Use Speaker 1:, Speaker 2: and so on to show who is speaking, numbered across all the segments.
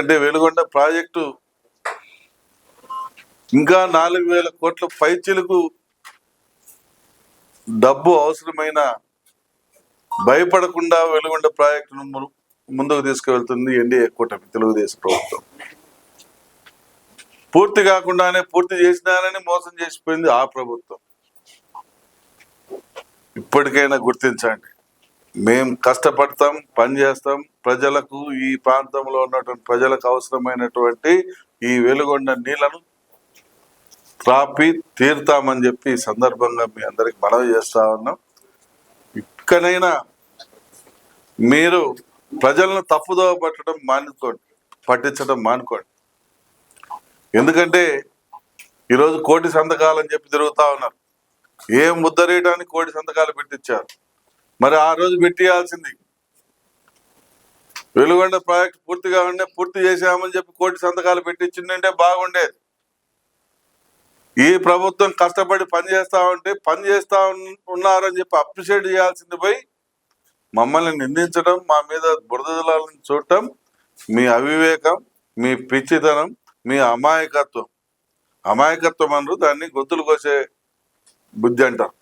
Speaker 1: ఎందుకంటే వెలుగొండ ప్రాజెక్టు ఇంకా నాలుగు వేల కోట్ల పైచీలకు డబ్బు అవసరమైన భయపడకుండా వెలుగొండ ప్రాజెక్టును ముందుకు తీసుకువెళ్తుంది ఎన్డీఏ కూటమి తెలుగుదేశం ప్రభుత్వం. పూర్తి కాకుండానే పూర్తి చేసినారని మోసం చేసిపోయింది ఆ ప్రభుత్వం. ఇప్పటికైనా గుర్తించండి. మేం కష్టపడతాం పని చేస్తాం. ప్రజలకు ఈ ప్రాంతంలో ఉన్నటువంటి ప్రజలకు అవసరమైనటువంటి ఈ వెలుగొండ నీళ్ళను త్రాపి తీరుతామని చెప్పి ఈ సందర్భంగా మీ అందరికి మనవి చేస్తా ఉన్నాం. ఇక్కడైనా మీరు ప్రజలను తప్పుదోవ పట్టడం మానుకోండి పట్టించడం మానుకోండి. ఎందుకంటే ఈరోజు కోటి సంతకాలు అని చెప్పి తిరుగుతా ఉన్నారు. ఏం ముద్దరేయడానికి కోటి సంతకాలు పెట్టించారు? మరి ఆ రోజు పెట్టియాల్సింది వెలుగొండ ప్రాజెక్ట్ పూర్తిగా ఉండే పూర్తి చేశామని చెప్పి కోటి సంతకాలు పెట్టించిందంటే బాగుండేది. ఈ ప్రభుత్వం కష్టపడి పనిచేస్తా ఉంటే పని చేస్తా ఉన్నారని చెప్పి అప్రిషియేట్ చేయాల్సింది పోయి మమ్మల్ని నిందించడం మా మీద బురదలాలను చూడటం మీ అవివేకం మీ పిచ్చితనం మీ అమాయకత్వం. అమాయకత్వం అనరు దాన్ని గొంతులు కోసే బుద్ధి అంటారు.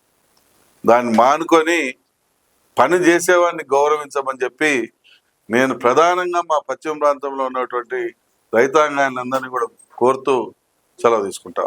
Speaker 1: దాన్ని మానుకొని పని చేసేవాడిని గౌరవించమని చెప్పి నేను ప్రధానంగా మా పశ్చిమ ప్రాంతంలో ఉన్నటువంటి రైతాంగాన్ని అందరినీ కూడా కోరుతూ సెలవు తీసుకుంటా